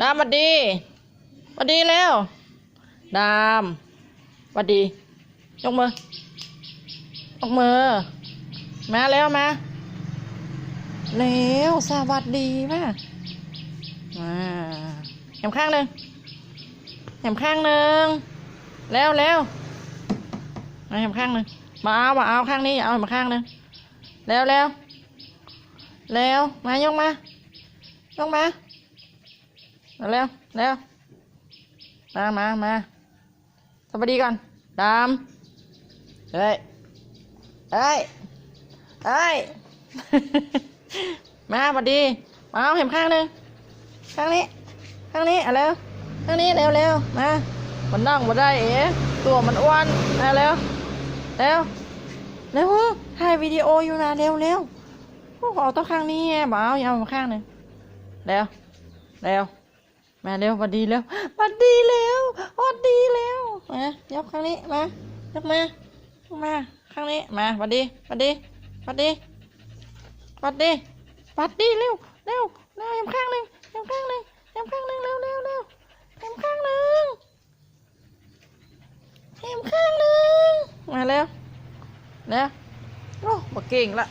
ดามวัดดีวัดดีแล้ว ดามวัดดี ยกมือยกมือ มาแล้วมาแล้วสวัสดีมามาแหมข้างหนึ่งแหมข้างหนึ่งแล้วแล้วมาแหมข้างหนึ่งมาเอามาเอาข้างนี้เอามาข้างหนึ่งแล้วแล้วแล้วมายกมายกมา เร็วเร็วมามามาสวัสดีก่อนดามเฮ้ยเฮ้ยเฮ้ยมาสวัสดี มาเอาเห็มข้างหนึ่งข้างนี้ ข้างนี้เอาเร็วข้างนี้เร็วเร็วมามันนั่งมาได้เอ๋ตัวมันอ้วนมาเร็วเร็วเร็วถ่ายวิดีโออยู่นะเร็วเร็วโอ้โหเอาต้องข้างนี้ไงบ่เอาอย่าเอามาข้างหนึ่งเร็วเร็ว มาเร็วสวัสดีเร็วสวัสดีเร็วสวัสดีเร็วมายกข้างนี้มายกมายกมาข้างนี้มาสวัสดีสวัสดีสวัสดีสวัสดีสวัสดีเร็วเร็วเร็วยังข้างหนึ่งยังข้างหนึ่งยังข้างหนึ่งเร็วเร็วเร็วยังข้างหนึ่งยังข้างหนึ่งมาเร็วเร็วโอ้บ่เก่งละ